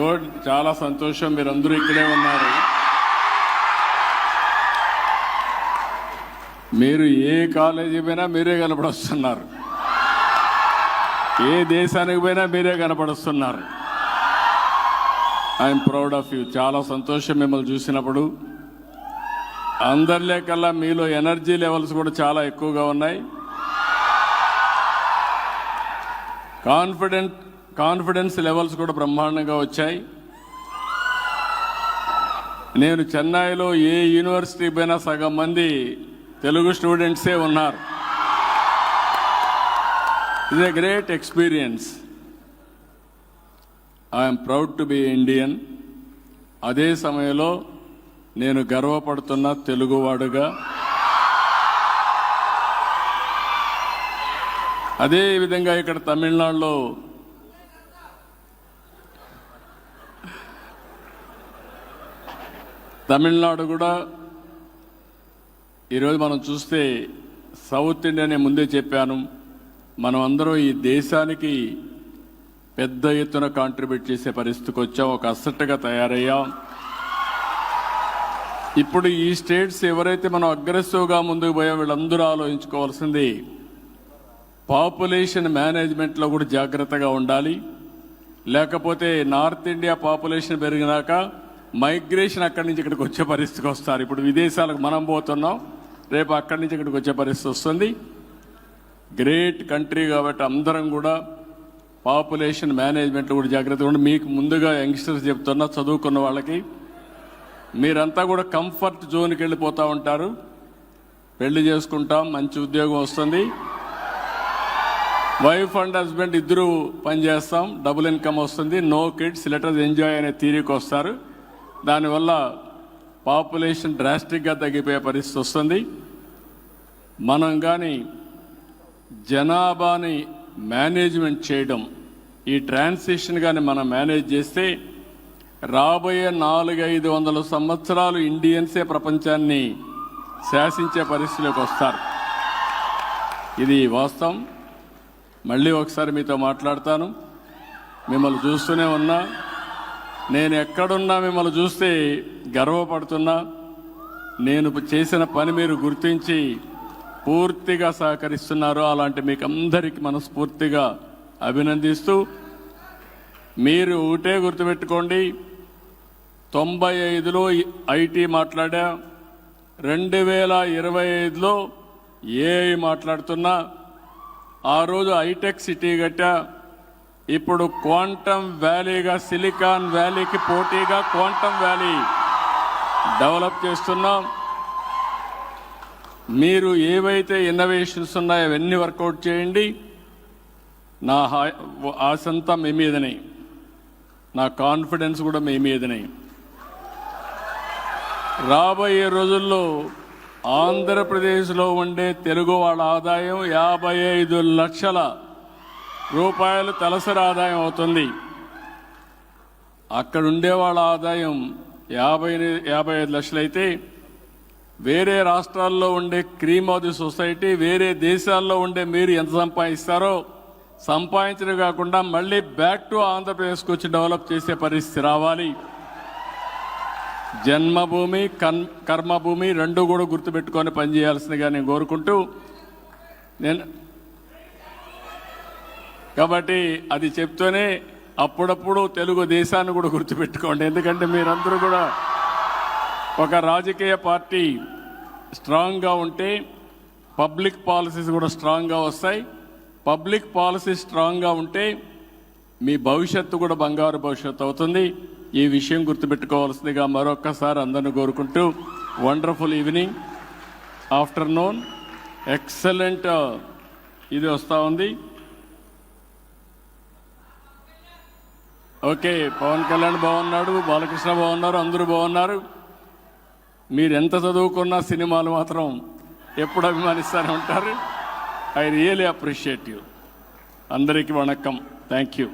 Good చాలా సంతోషం మీరందరూ ఇక్కడే ఉన్నారు. మీరు ఏ కాలేజీ పోయినా మీరే కనపడొస్తున్నారు. ఏ దేశానికి పోయినా మీరే కనపడొస్తున్నారు. ఐఎమ్ ప్రౌడ్ ఆఫ్ యూ చాలా సంతోషం మిమ్మల్ని చూసినప్పుడు. అందరిలే కల్లా మీలో ఎనర్జీ లెవెల్స్ కూడా చాలా ఎక్కువగా ఉన్నాయి. కాన్ఫిడెంట్ కాన్ఫిడెన్స్ లెవెల్స్ కూడా బ్రహ్మాండంగా వచ్చాయి. నేను చెన్నైలో ఏ యూనివర్సిటీ పైన సగం మంది తెలుగు స్టూడెంట్సే ఉన్నారు. ఇది a great experience I'm proud to be Indian అదే సమయంలో నేను గర్వపడుతున్న తెలుగువాడుగా అదే విధంగా ఇక్కడ తమిళనాడులో తమిళనాడు కూడా ఈరోజు మనం చూస్తే సౌత్ ఇండియానే ముందే చెప్పాను. మనం అందరం ఈ దేశానికి పెద్ద ఎత్తున కాంట్రిబ్యూట్ చేసే పరిస్థితికి వచ్చాం. ఒక అసట్టుగా తయారయ్యాం. ఇప్పుడు ఈ స్టేట్స్ ఎవరైతే మనం అగ్రెసివ్గా ముందుకు పోయా వీళ్ళందరూ ఆలోచించుకోవాల్సింది పాపులేషన్ మేనేజ్మెంట్లో కూడా జాగ్రత్తగా ఉండాలి. లేకపోతే నార్త్ ఇండియా పాపులేషన్ పెరిగినాక మైగ్రేషన్ అక్కడి నుంచి ఇక్కడికి వచ్చే పరిస్థితికి వస్తారు. ఇప్పుడు విదేశాలకు మనం పోతున్నాం రేపు అక్కడి నుంచి ఇక్కడికి వచ్చే పరిస్థితి వస్తుంది. గ్రేట్ కంట్రీ కాబట్టి అందరం కూడా పాపులేషన్ మేనేజ్మెంట్లో కూడా జాగ్రత్తగా ఉండి మీకు ముందుగా యంగ్స్టర్స్ చెప్తున్నా చదువుకున్న వాళ్ళకి. మీరంతా కూడా కంఫర్ట్ జోన్కి వెళ్ళిపోతూ ఉంటారు. పెళ్ళి చేసుకుంటాం మంచి ఉద్యోగం వస్తుంది. వైఫ్ అండ్ హస్బెండ్ ఇద్దరు పనిచేస్తాం. డబుల్ ఇన్కమ్ వస్తుంది. No kids. Let us enjoy అనే థీరీకి వస్తారు. దానివల్ల పాపులేషన్ డ్రాస్టిక్గా తగ్గిపోయే పరిస్థితి వస్తుంది. మనం కానీ జనాభాని మేనేజ్మెంట్ చేయడం ఈ ట్రాన్సిషన్ కానీ మనం మేనేజ్ చేస్తే రాబోయే నాలుగైదు వందల సంవత్సరాలు ఇండియన్సే ప్రపంచాన్ని శాసించే పరిస్థితిలోకి వస్తారు. ఇది వాస్తవం. మళ్ళీ ఒకసారి మీతో మాట్లాడతాను. మిమ్మల్ని చూస్తూనే ఉన్నా. నేను ఎక్కడున్నా మిమ్మల్ని చూస్తే గర్వపడుతున్నా. నేను చేసిన పని మీరు గుర్తించి పూర్తిగా సహకరిస్తున్నారు. అలాంటి మీకు అందరికీ మనస్ఫూర్తిగా అభినందిస్తూ మీరు ఒకటే గుర్తుపెట్టుకోండి. తొంభై ఐదులో ఐటీ మాట్లాడా. రెండు వేల ఇరవై ఐదులో ఏఐ మాట్లాడుతున్నా. ఆ రోజు హైటెక్ సిటీ గట్టా ఇప్పుడు క్వాంటమ్ వ్యాలీగా సిలికాన్ వ్యాలీకి పోటీగా క్వాంటమ్ వ్యాలీ డెవలప్ చేస్తున్నాం. మీరు ఏవైతే ఇన్నోవేషన్స్ ఉన్నాయో అవన్నీ వర్కౌట్ చేయండి. నా ఆశంతా మీ మీదనే. నా కాన్ఫిడెన్స్ కూడా మీ మీదనే. రాబోయే రోజుల్లో ఆంధ్రప్రదేశ్లో ఉండే తెలుగు వాళ్ళ ఆదాయం యాభై ఐదు లక్షల రూపాయలు తలసరి ఆదాయం అవుతుంది. అక్కడ ఉండే వాళ్ళ ఆదాయం యాభై యాభై ఐదు లక్షలైతే వేరే రాష్ట్రాల్లో ఉండే క్రీమ్ ఆఫ్ ది సొసైటీ వేరే దేశాల్లో ఉండే మీరు ఎంత సంపాదిస్తారో సంపాదించడం కాకుండా మళ్ళీ బ్యాక్ టు ఆంధ్రప్రదేశ్కి వచ్చి డెవలప్ చేసే పరిస్థితి రావాలి. జన్మభూమి కన్ కర్మభూమి రెండు కూడా గుర్తుపెట్టుకొని పనిచేయాల్సిందిగా నేను కోరుకుంటూ నేను కాబట్టి అది చెప్తూనే అప్పుడప్పుడు తెలుగు దేశాన్ని కూడా గుర్తుపెట్టుకోండి. ఎందుకంటే మీరందరూ కూడా ఒక రాజకీయ పార్టీ స్ట్రాంగ్గా ఉంటే పబ్లిక్ పాలసీస్ కూడా స్ట్రాంగ్గా వస్తాయి. పబ్లిక్ పాలసీ స్ట్రాంగ్గా ఉంటే మీ భవిష్యత్తు కూడా బంగారు భవిష్యత్తు అవుతుంది. ఈ విషయం గుర్తుపెట్టుకోవాల్సిందిగా మరొక్కసారి అందరిని కోరుకుంటూ వండర్ఫుల్ ఈవినింగ్ ఆఫ్టర్నూన్ ఎక్సలెంట్ ఇది వస్తూ ఉంది. ఓకే పవన్ కళ్యాణ్ బాగున్నాడు బాలకృష్ణ బాగున్నారు అందరూ బాగున్నారు. మీరు ఎంత చదువుకున్నా సినిమాలు మాత్రం ఎప్పుడు అభిమానిస్తూనే ఉంటారు. I really appreciate you. అందరికీ వణకం. Thank you.